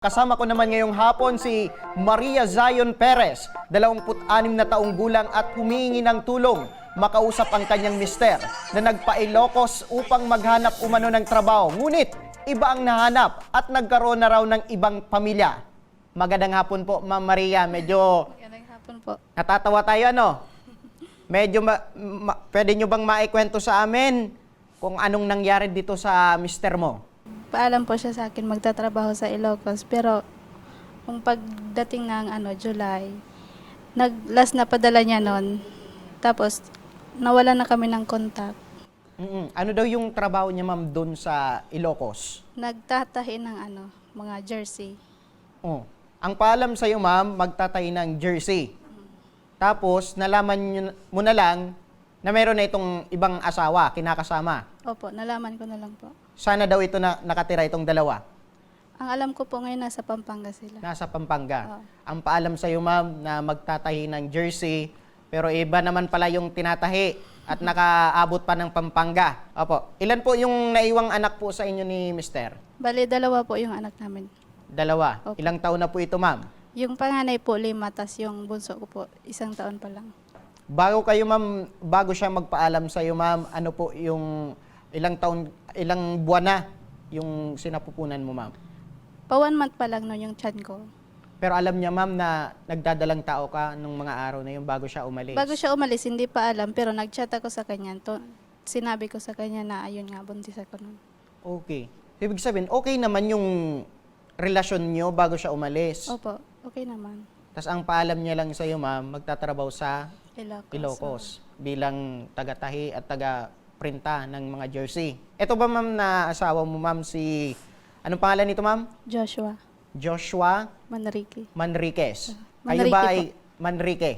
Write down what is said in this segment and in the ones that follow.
Kasama ko naman ngayong hapon si Maria Zion Perez, 26 na taong gulang at humihingi ng tulong makausap ang kanyang mister na nagpa-Ilocos upang maghanap umano ng trabaho. Ngunit iba ang nahanap at nagkaroon na raw ng ibang pamilya. Magandang hapon po, Ma'am Maria. Medyo Magandang hapon po. natatawa tayo, ano? Medyo ma- ma- pwede nyo bang maikwento sa amin kung anong nangyari dito sa mister mo? Paalam po siya sa akin magtatrabaho sa Ilocos pero kung pagdating ng ano July, nag last na padala niya noon. Tapos nawala na kami ng contact. Mm-mm. Ano daw yung trabaho niya, ma'am, doon sa Ilocos? Nagtatahi ng ano, mga jersey. Oh. Ang paalam sa'yo, ma'am, magtatay ng jersey. Tapos, nalaman nyo- mo na lang na meron na itong ibang asawa, kinakasama. Opo, nalaman ko na lang po. Sana daw ito na nakatira itong dalawa. Ang alam ko po ngayon nasa Pampanga sila. Nasa Pampanga. Oo. Ang paalam sa'yo, ma'am, na magtatahi ng jersey, pero iba naman pala yung tinatahi at nakaabot pa ng Pampanga. Opo. Ilan po yung naiwang anak po sa inyo ni Mister? Bali, dalawa po yung anak namin. Dalawa. Opo. Ilang taon na po ito, ma'am? Yung panganay po lima, tas yung bunso ko po isang taon pa lang. Bago kayo ma'am, bago siya magpaalam sa iyo ma'am, ano po yung ilang taon, ilang buwan na yung sinapupunan mo ma'am? Pa one month pa lang noon yung chan ko. Pero alam niya ma'am na nagdadalang tao ka nung mga araw na yun bago siya umalis. Bago siya umalis, hindi pa alam, pero nag-chat ako sa kanya. To, sinabi ko sa kanya na ayun nga, buntis ako nun. Okay. Ibig sabihin, okay naman yung relasyon niyo bago siya umalis. Opo, okay naman. Tapos ang paalam niya lang sa iyo ma'am, magtatrabaho sa Ilocos. Ilocos bilang taga-tahi at taga-printa ng mga jersey. Ito ba ma'am na asawa mo ma'am si, anong pangalan nito ma'am? Joshua Joshua Manrique. Manriquez. Kayo Manrique ba po. ay Manrique?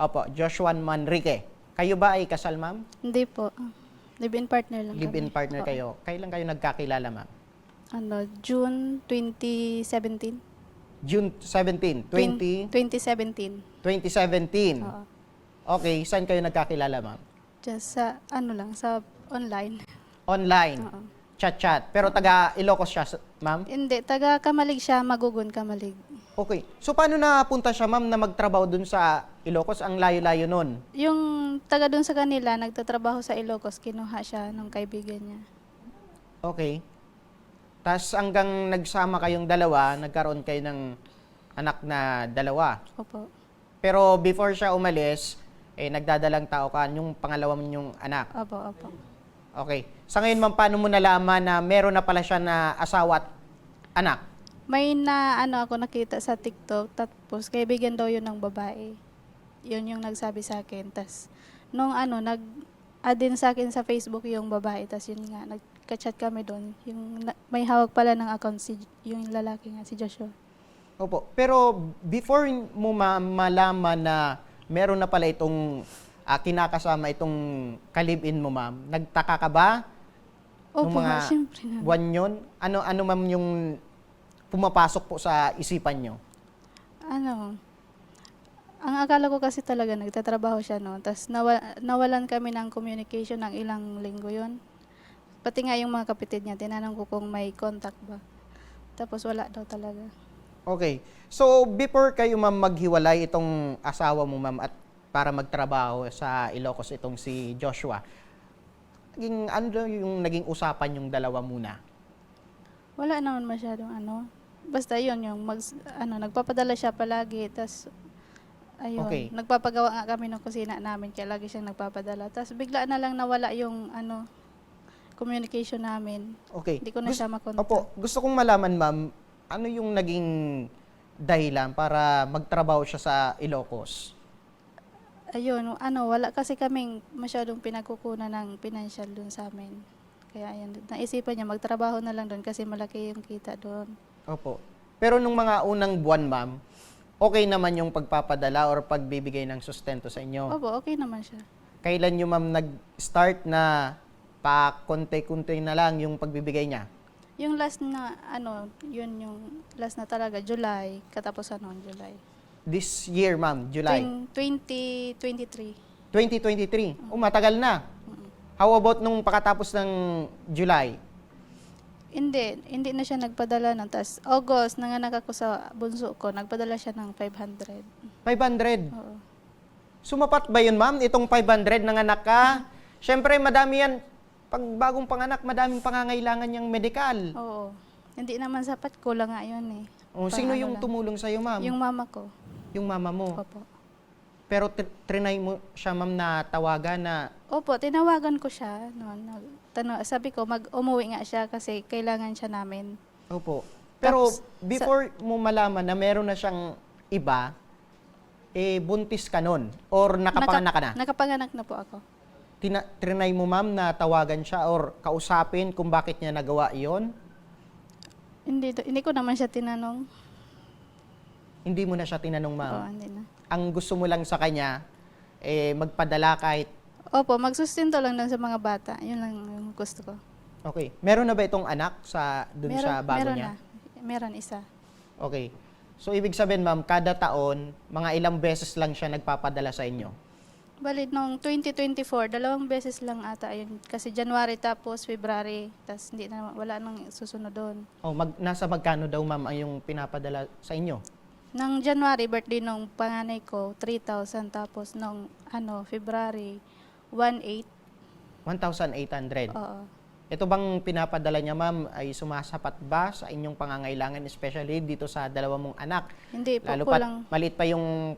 Opo, Joshua Manrique. Kayo ba ay kasal ma'am? Hindi po. Live-in partner lang Live-in kami. partner kayo. Kailan kayo nagkakilala ma'am? Ano, June 2017. June 17, 20, 2017. 2017. Oo. Okay, saan kayo nagkakilala ma'am? Just sa, ano lang, sa online. Online. Oo. Chat-chat. Pero taga Ilocos siya, ma'am? Hindi, taga Kamalig siya, Magugun Kamalig. Okay. So paano napunta siya ma'am na magtrabaho dun sa Ilocos? Ang layo-layo nun. Yung taga dun sa kanila, nagtatrabaho sa Ilocos, kinuha siya ng kaibigan niya. Okay. Tapos hanggang nagsama kayong dalawa, nagkaroon kayo ng anak na dalawa. Opo. Pero before siya umalis, eh, nagdadalang tao ka, yung pangalawa mo yung anak. Opo, opo. Okay. Sa ngayon, ma'am, paano mo nalaman na meron na pala siya na asawa at anak? May na ano ako nakita sa TikTok, tapos kaibigan daw yun ng babae. Yun yung nagsabi sa akin. Tapos, nung ano, nag add din sa akin sa Facebook yung babae. Tapos yun nga, nagka-chat kami doon. Yung na- may hawak pala ng account si yung lalaki nga, si Joshua. Opo. Pero before mo ma- malaman na meron na pala itong ah, kinakasama itong kalibin mo, ma'am, nagtaka ka ba? Nung Opo, mga syempre na. buwan yun? Ano, ano ma'am yung pumapasok po sa isipan nyo? Ano, ang akala ko kasi talaga nagtatrabaho siya no. Tapos nawa- nawalan kami ng communication ng ilang linggo yon. Pati nga yung mga kapitid niya, tinanong ko kung may contact ba. Tapos wala daw talaga. Okay. So, before kayo ma'am maghiwalay itong asawa mo ma'am at para magtrabaho sa Ilocos itong si Joshua, naging, ano yung naging usapan yung dalawa muna? Wala naman masyadong ano. Basta yun, yung mag, ano, nagpapadala siya palagi. Tapos, ayun, Okay. nagpapagawa nga kami ng kusina namin. Kaya lagi siyang nagpapadala. Tapos bigla na lang nawala yung ano, communication namin. Okay. Hindi ko na Gus- siya makontak. Opo, gusto kong malaman ma'am, ano yung naging dahilan para magtrabaho siya sa Ilocos? Ayun, ano, wala kasi kaming masyadong pinagkukunan ng financial dun sa amin. Kaya ayun, naisipan niya magtrabaho na lang doon kasi malaki yung kita doon. Opo. Pero nung mga unang buwan ma'am, okay naman yung pagpapadala or pagbibigay ng sustento sa inyo? Opo, okay naman siya. Kailan nyo ma'am nag-start na pa konti-kunti na lang yung pagbibigay niya? Yung last na, ano, yun yung last na talaga, July, katapusan noon, July. This year ma'am, July. Twen- 2023. 2023. Oh, matagal na. How about nung pakatapos ng July? Hindi, hindi na siya nagpadala ng Tapos August, nanganak ako sa bunso ko, nagpadala siya ng 500. 500. Oo. Sumapat ba yun, ma'am? Itong 500 ng anak ka? Siyempre, madami yan. Pag bagong panganak, madaming pangangailangan niyang medikal. Oo. Hindi naman sapat, kulang nga yun eh. O, sino yung lang. tumulong sa'yo, ma'am? Yung mama ko. Yung mama mo. Opo. Pero tr- trinay mo siya, ma'am, na tawagan na, Opo, tinawagan ko siya. No, nag, tano, sabi ko, mag-umuwi nga siya kasi kailangan siya namin. opo. Pero Tapos, before mo malaman na meron na siyang iba, eh, buntis ka nun? Or nakapanganak ka na? Nakapanganak na po ako. Tina- trinay mo, ma'am, na tawagan siya or kausapin kung bakit niya nagawa iyon? Hindi, to- hindi ko naman siya tinanong. Hindi mo na siya tinanong, ma'am. Oo, hindi na. Ang gusto mo lang sa kanya, eh, magpadala kahit Opo, magsustento lang lang sa mga bata. Yun lang yung gusto ko. Okay. Meron na ba itong anak sa dun sa bago meron niya? na. Meron isa. Okay. So ibig sabihin ma'am, kada taon, mga ilang beses lang siya nagpapadala sa inyo. Bali, nung 2024, dalawang beses lang ata yun. Kasi January tapos February. Tapos hindi na, wala nang susunod doon. Oh, mag, nasa magkano daw ma'am ang yung pinapadala sa inyo? Nung January, birthday nung panganay ko, 3,000. Tapos nung ano, February, 1,800. 1,800. Oo. Ito bang pinapadala niya ma'am ay sumasapat ba sa inyong pangangailangan especially dito sa dalawa mong anak? Hindi po, Lalo pa kulang. maliit pa yung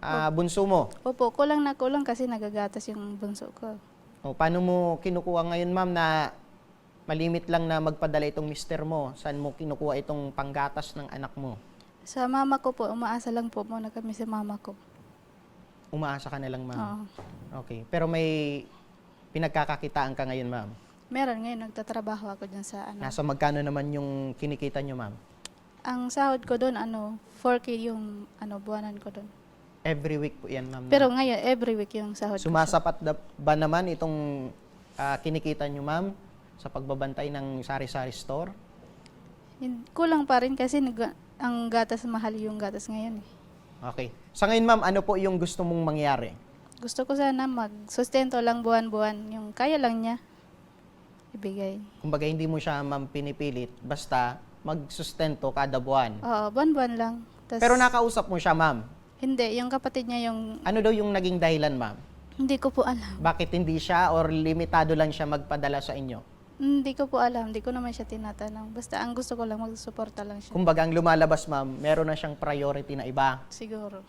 ah, bunso mo. Opo, kulang na kulang kasi nagagatas yung bunso ko. O, paano mo kinukuha ngayon ma'am na malimit lang na magpadala itong mister mo? Saan mo kinukuha itong panggatas ng anak mo? Sa mama ko po, umaasa lang po muna kami sa mama ko. Umaasa ka na lang ma'am. Oo. Okay. Pero may pinagkakakitaan ka ngayon, ma'am. Meron ngayon, nagtatrabaho ako dyan sa ano. Nasa magkano naman yung kinikita nyo, ma'am? Ang sahod ko doon, ano, 4K yung ano, buwanan ko doon. Every week po yan, ma'am. na- Pero ngayon, every week yung sahod. Sumasapat da- ba naman itong ah, kinikita nyo, ma'am, sa pagbabantay ng sari-sari store? Hin- Kulang pa rin kasi nag- ang gatas mahal yung gatas ngayon eh. Okay. Sa ngayon, ma'am, ano po yung gusto mong mangyari? Gusto ko sana mag-sustento lang buwan-buwan. Yung kaya lang niya, ibigay. Kumbaga, hindi mo siya, ma'am, pinipilit. Basta, magsustento kada buwan. Oo, buwan-buwan lang. Tas, Pero nakausap mo siya, ma'am. Hindi, yung kapatid niya yung, Ano daw yung naging dahilan, ma'am? hindi ko po alam. Bakit hindi siya or limitado lang siya magpadala sa inyo? Hindi ko po alam, hindi ko naman siya tinatanong. Basta ang gusto ko lang, magsuporta lang siya. Kumbaga, ang lumalabas, ma'am, meron na siyang priority na iba. Siguro.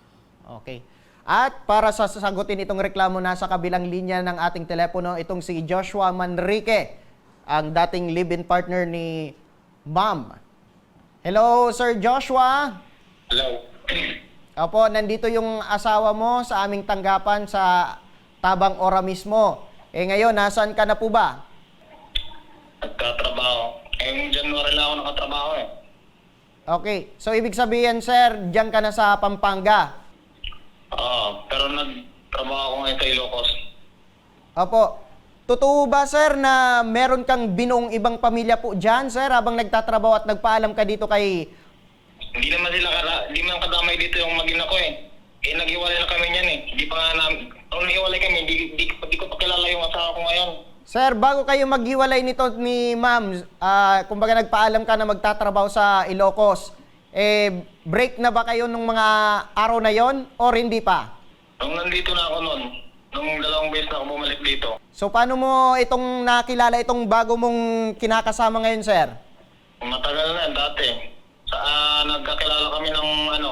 Okay. At para sa sasagutin itong reklamo, nasa kabilang linya ng ating telepono, itong si Joshua Manrique, ang dating live-in partner ni Ma'am. Hello, Sir Joshua. Hello. Opo, nandito yung asawa mo sa aming tanggapan sa Tabang Ora mismo. Eh ngayon, nasaan ka na po ba? Nagtatrabaho. Eh, January lang ako nakatrabaho eh. Okay. So, ibig sabihin, sir, diyan ka na sa Pampanga. Oo, pero nagtrabaho ako ngayon sa Ilocos. Opo. Totoo ba, sir, na meron kang binuong ibang pamilya po dyan, sir, habang nagtatrabaho at nagpaalam ka dito kay... Hindi naman sila kara, hindi man kadamay dito yung magina ko eh. Eh, naghiwalay na kami niyan eh. Hindi pa nga namin, nung naghiwalay kami, hindi, hindi, hindi ko pa kilala yung asawa ko ngayon. Sir, bago kayo maghiwalay nito ni ma'am, ah, kumbaga nagpaalam ka na magtatrabaho sa Ilocos, eh, break na ba kayo nung mga araw na yon or hindi pa? Nung nandito na ako noon, nung dalawang beses na ako bumalik dito, So, paano mo itong nakilala itong bago mong kinakasama ngayon, sir? matagal na dati. Sa, ah, nagkakilala kami ng ano,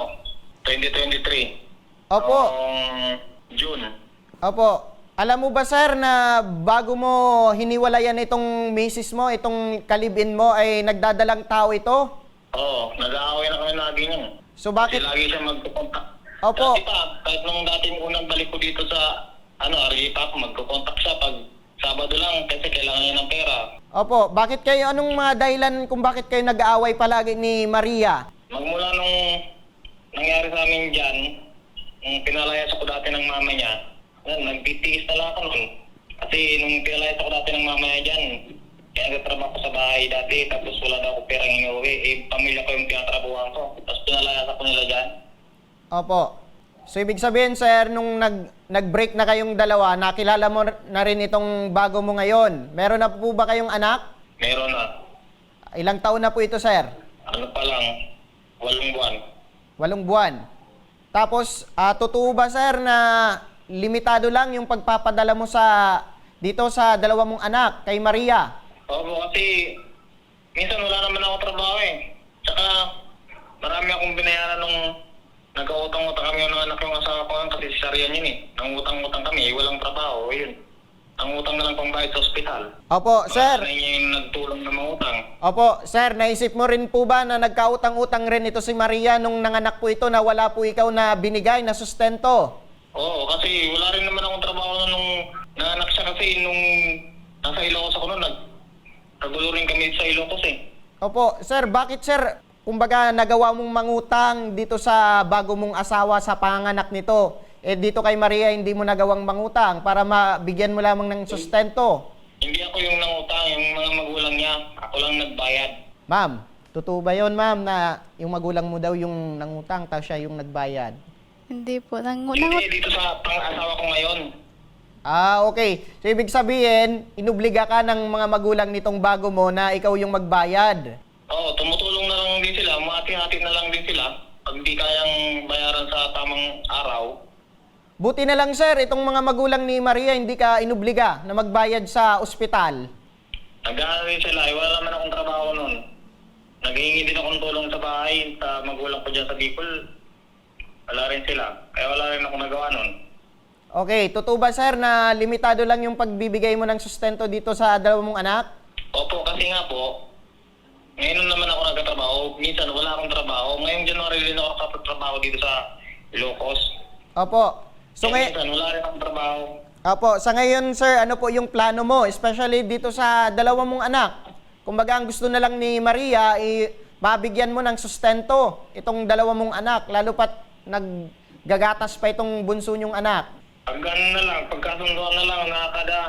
2023. Opo. Noong June. Opo. Alam mo ba, sir, na bago mo hiniwalayan itong misis mo, itong kalibin mo, ay nagdadalang tao ito? Oo, nag-aaway na kami lagi niyan. So, bakit? Kasi lagi siya magkukontak. Opo. Dati pa, kahit nung dati unang balik ko dito sa, ano, Aripa, magkukontak siya pag Sabado lang kasi kailangan niya ng pera. Opo. Bakit kayo, anong mga dahilan kung bakit kayo nag-aaway palagi ni Maria? Magmula nung nangyari sa amin dyan, nung pinalayas ako dati ng mama niya, nagtitiis na lang ako nun. Kasi nung pinalayas ako dati ng mama niya dyan, kaya nagtatrabaho ko sa bahay dati, tapos wala daw ako perang inuwi. Eh, pamilya ko yung tinatrabuhan ko. Tapos pinalayas ako nila dyan. Opo. So, ibig sabihin, sir, nung nag, nag-break na kayong dalawa, nakilala mo na rin itong bago mo ngayon. Meron na po ba kayong anak? Meron na. Ilang taon na po ito, sir? Ano pa lang, walong buwan. Walong buwan. Tapos, ah, totoo ba, sir, na limitado lang yung pagpapadala mo sa dito sa dalawa mong anak, kay Maria? Oo, kasi minsan wala naman ako trabaho eh. Tsaka marami akong binayaran nung nagkautang-utang kami ng anak yung asawa ko kasi sisaryan yun eh. Nangutang-utang kami, eh, walang trabaho, yun. Ang utang na lang pambayad sa ospital. Opo, sir. Niya yung nagtulong na mangutang. Opo, sir, naisip mo rin po ba na nagkautang-utang rin ito si Maria nung nanganak po ito na wala po ikaw na binigay na sustento? Oo, kasi wala rin naman akong trabaho na nung naanak siya kasi nung nasa Ilocos ako noon, nag, nagulo rin kami sa Ilocos eh. Opo, sir, bakit sir, kumbaga nagawa mong mangutang dito sa bago mong asawa sa panganak nito? Eh dito kay Maria hindi mo nagawang mangutang para mabigyan mo lamang ng sustento. Hindi ako yung nangutang, yung mga magulang niya. Ako lang nagbayad. Ma'am, totoo ba yon ma'am na yung magulang mo daw yung nangutang tapos siya yung nagbayad? Hindi po. Nang, nang, Hindi, dito sa pang-asawa ko ngayon. Ah, okay. So ibig sabihin, inubliga ka ng mga magulang nitong bago mo na ikaw yung magbayad. Oo, tumutulong na lang din sila. Mati-hati na lang din sila. Pag di kayang bayaran sa tamang araw. Buti na lang sir, itong mga magulang ni Maria hindi ka inubliga na magbayad sa ospital. Nag-aaral sila. eh, Wala naman akong trabaho noon. Naghihingi din akong tulong sa bahay sa magulang ko dyan sa Bicol. Wala rin sila. Kaya wala rin akong nagawa noon. Okay, totoo ba sir na limitado lang yung pagbibigay mo ng sustento dito sa dalawa mong anak? Opo, kasi nga po, ngayon naman ako nagkatrabaho. Minsan wala akong trabaho. Ngayong January rin ako kapagtrabaho dito sa Ilocos. Opo. So So, ngay- minsan wala rin akong trabaho. Opo, sa ngayon sir, ano po yung plano mo? Especially dito sa dalawa mong anak. Kumbaga ang gusto na lang ni Maria, i mabigyan mo ng sustento itong dalawa mong anak, lalo pat naggagatas pa itong bunso niyong anak. Pag ano na lang, pagkasunduan na lang na kada,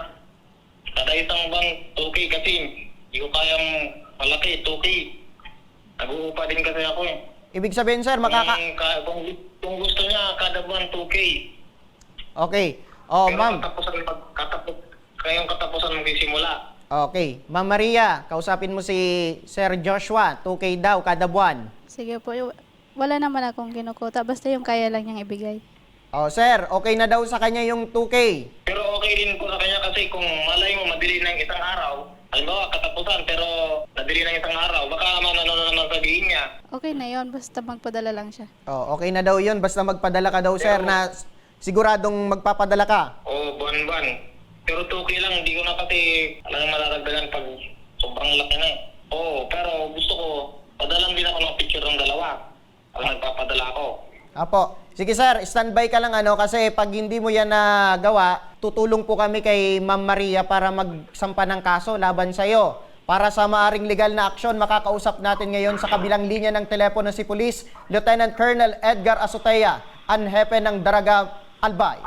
kada isang bang 2K kasi hindi ko kayang malaki, 2K. Nag-uupa din kasi ako eh. Ibig sabihin sir, makaka... Kung, ka- kung, kung gusto niya, kada buwan 2K. Okay. Oh, Pero ma'am. katapusan, pag, katapos, kayong katapusan magsisimula. Okay. Ma'am Maria, kausapin mo si Sir Joshua. 2K daw kada buwan. sige po. Wala naman akong kinukuta. Basta yung kaya lang niyang ibigay. Oh, sir, okay na daw sa kanya yung 2K. Pero okay din po sa kanya kasi kung malay mo madili ng isang araw, halimbawa katapusan pero nadili ng isang araw, baka naman ano na naman sabihin niya. Okay na yon Basta magpadala lang siya. Oh, okay na daw 'yun basta magpadala ka daw, sir, Pero- na siguradong magpapadala ka. O buwan-buwan. Pero 2K lang, hindi ko na kasi alam malaragdagan pag sobrang laki na eh. Oo, pero gusto ko, padalang din ako ng picture ng dalawa. Pag nagpapadala ako. Apo. Sige sir, standby ka lang ano kasi pag hindi mo yan nagawa, tutulong po kami kay Ma'am Maria para magsampa ng kaso laban sa iyo. Para sa maaring legal na aksyon, makakausap natin ngayon sa kabilang linya ng telepono si Police Lieutenant Colonel Edgar Azotea, anhepe ng Daraga Albay.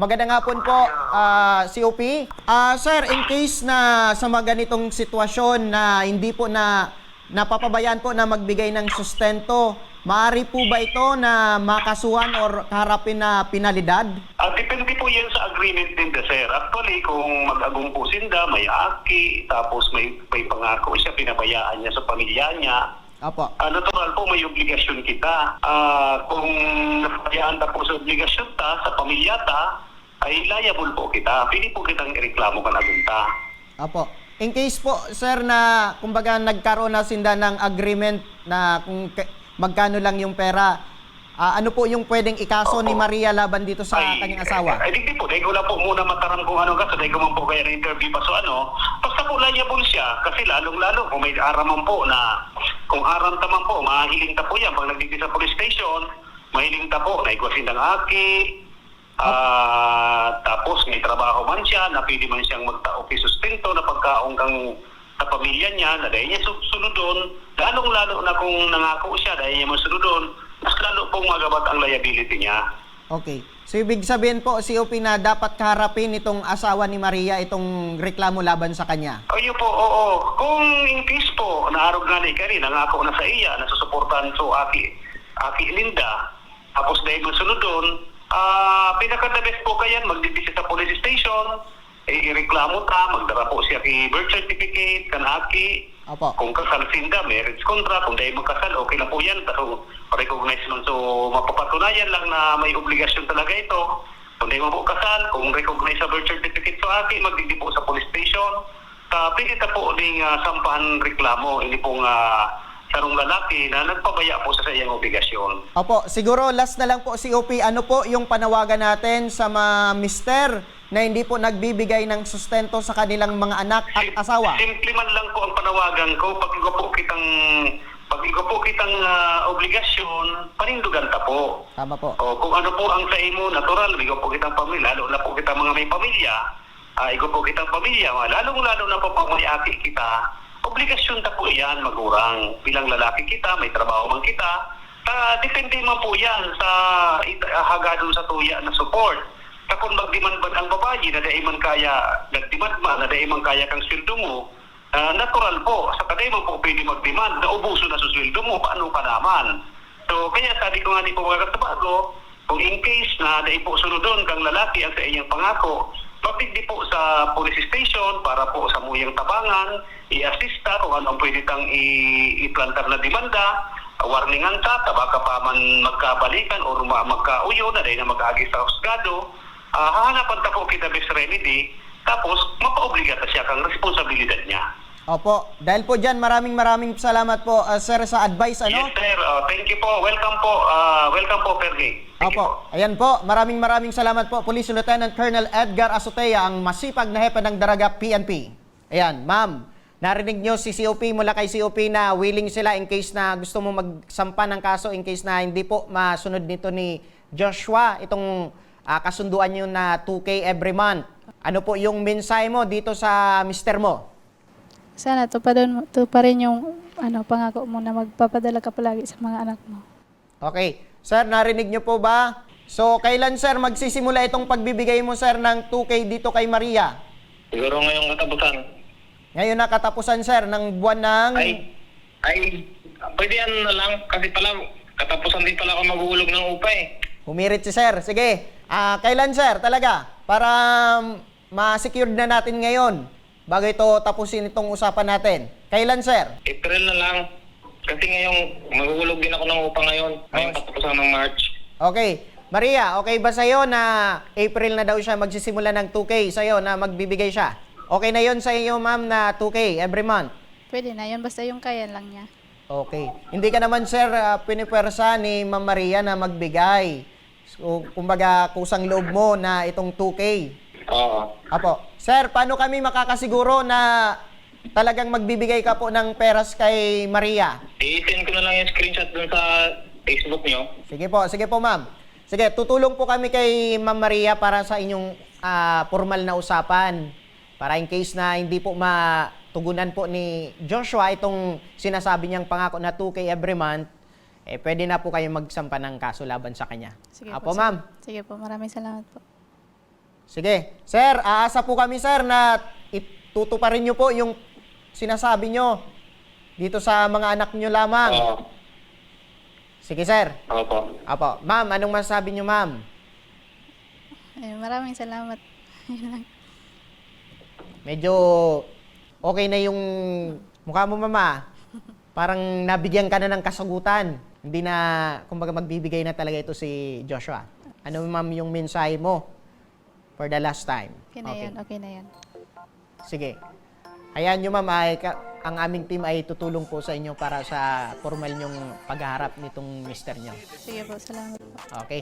Magandang hapon po, ah, COP. Ah, sir, in case na sa mga ganitong sitwasyon na hindi po na napapabayaan po na magbigay ng sustento, maaari po ba ito na makasuhan or harapin na pinalidad? Ah, depende po yan sa agreement din the sir. Actually, kung mag-agong po sinda, may aki, tapos may, may pangako siya, pinabayaan niya sa pamilya niya, Apo. Ah, natural po may obligasyon kita. Ah, kung napabayaan ta po sa obligasyon ta, sa pamilya ta, ay liable po kita. Pili po kitang ireklamo ka na ta. Apo. In case po, sir, na kumbaga nagkaroon na sinda ng agreement na kung magkano lang yung pera, ah, ano po yung pwedeng ikaso ni Maria laban dito sa kanyang asawa? Ay, di po. Dahil ko lang po muna mataram kung ano kaso. Dahil ko man po kaya interview pa so ano. Basta po liable siya. Kasi lalong-lalo kung may araman po na kung aram taman po, mahiling ta po yan. Pag nagdidi sa police station, mahiling ta po. Naigwasin ng aki. Ah, tapos may trabaho man siya, na pwede man siyang magta-okay sustento na pagkaong kang sa pamilya niya, na dahil niya su- sunodon, lalong-lalo na kung nangako siya, dahil niya masunodon, mas lalo pong magabat ang liability niya. Okay. So, ibig sabihin po, COP, na dapat kaharapin itong asawa ni Maria itong reklamo laban sa kanya. Ayo po, oo. Kung in case po, naarog nga ni Kari, nangako na sa iya, nasusuportahan so Aki, Aki Linda, tapos dahil masunod doon, ah pinaka-the best po kayan, magdidisi sa police station, ireklamo ta, magdara po siya kay birth certificate, kanaki, Opo. kung kasal sinda, marriage contract, kung dahil magkasal, okay na po yan. Pero recognize man so mapapatunayan lang na may obligasyon talaga ito. Kung dahil po kasal, kung recognize sa birth certificate sa akin, magdidi po sa police station. Sa pwede ta po ding uh, sampahan reklamo, hindi pong uh, sarong lalaki na nagpabaya po sa iyang obligasyon. Opo, siguro last na lang po COP, ano po yung panawagan natin sa mga mister na hindi po nagbibigay ng sustento sa kanilang mga anak at asawa? Simple man lang po ang panawagan ko, pag igo po kitang pag igo po kitang ah, obligasyon, panindugan ta po. Tama po. O kung ano po ang sa imo, natural, igo po kitang pamilya, lalo na po kita mga may pamilya, uh, igo po kitang pamilya, lalong-lalo na po pag may ati kita, obligasyon ta po yan, magurang. Bilang lalaki kita, may trabaho man kita, uh, depende man po yan sa ah, hagadon sa tuya na support. Sa kung magdemand man ang babae, na dahil man kaya, nagdemand man, na dahil man kaya kang sweldo mo, ah, natural po, sa kaday mo po pwede magdemand, naubuso na sa sweldo mo, paano ka naman? So, kaya sabi ko nga di po mga katabago, kung in case na dahil po sunodon kang lalaki ang sa inyong pangako, mapigdi po sa police station para po sa muyang tabangan, i-assista kung anong pwede tang i- i-plantar na demanda, warningan ta, tabaka pa man magkabalikan o ma- magkauyo na dahil na mag-agi sa husgado, ah hahanapan ta po kita best remedy, tapos mapaobliga ta siya kang responsibilidad niya. Opo, dahil po dyan, maraming maraming salamat po, uh, sir, sa advice, ano? Yes sir, Ah, thank you po. Welcome po. ah, welcome po, Fergie. Thank you po. Opo, ayan po, maraming maraming salamat po, Police Lieutenant Colonel Edgar Azotea, ang masipag na hepe ng Daraga PNP. Ayan, ma'am, narinig nyo si COP mula kay COP na willing sila in case na gusto mo magsampa ng kaso in case na hindi po masunod nito ni Joshua, itong ah, kasunduan nyo na 2K every month. Ano po yung mensahe mo dito sa mister mo? Sana to pa doon to pa rin yung ano pangako mo na magpapadala ka palagi sa mga anak mo. Okay. Sir, narinig nyo po ba? So, kailan sir magsisimula itong pagbibigay mo sir ng 2K dito kay Maria? Siguro ngayong katapusan. Ngayon na katapusan sir ng buwan ng... Ay, ay, pwede yan na lang kasi pala katapusan din pala ako maghuhulog ng upa eh. Humirit si sir. Sige. Ah, kailan sir talaga? Para um, ma-secured na natin ngayon bago ito tapusin itong usapan natin. Kailan sir? April na lang. Kasi ngayong maghuhulog din ako ng upa ngayon. Ngayong katapusan ng March. Okay. Maria, okay ba sa'yo na April na daw siya magsisimula ng 2K sa'yo na magbibigay siya? Okay na yon sa iyo ma'am na 2K every month? Pwede na yun basta yung kaya lang niya. Okay. Hindi ka naman, sir, uh, pinipwersa ni Ma'am Maria na magbigay. So, kumbaga, kusang loob mo na itong 2K. Oo. Apo. Sir, paano kami makakasiguro na talagang magbibigay ka po ng peras kay Maria? I-send ko na lang yung screenshot dun sa Facebook nyo. Sige po, sige po, ma'am. Sige, tutulong po kami kay Ma'am Maria para sa inyong ah, formal na usapan. Para in case na hindi po matugunan po ni Joshua itong sinasabi niyang pangako na 2K every month, eh pwede na po kayo magsampa ng kaso laban sa kanya. Sige Apo, po. ma'am. Sige, sige po, maraming salamat po. Sige. Sir, aasa po kami, sir, na itutuparin niyo po yung sinasabi niyo dito sa mga anak niyo lamang. Oo. Sige, sir. Opo. Apo. Ma'am, anong masasabi niyo, ma'am? Eh, maraming salamat. Medyo okay na yung mukha mo, mama. Parang nabigyan ka na ng kasagutan. Hindi na, kumbaga, magbibigay na talaga ito si Joshua. Ano, ma'am, yung mensahe mo for the last time? Okay na yun, okay na yun. Sige. Ayan nyo, ma'am, ay, ka- ang aming team ay tutulong po sa inyo para sa formal nyong pagharap nitong mister nyo. Sige po, salamat po. Okay.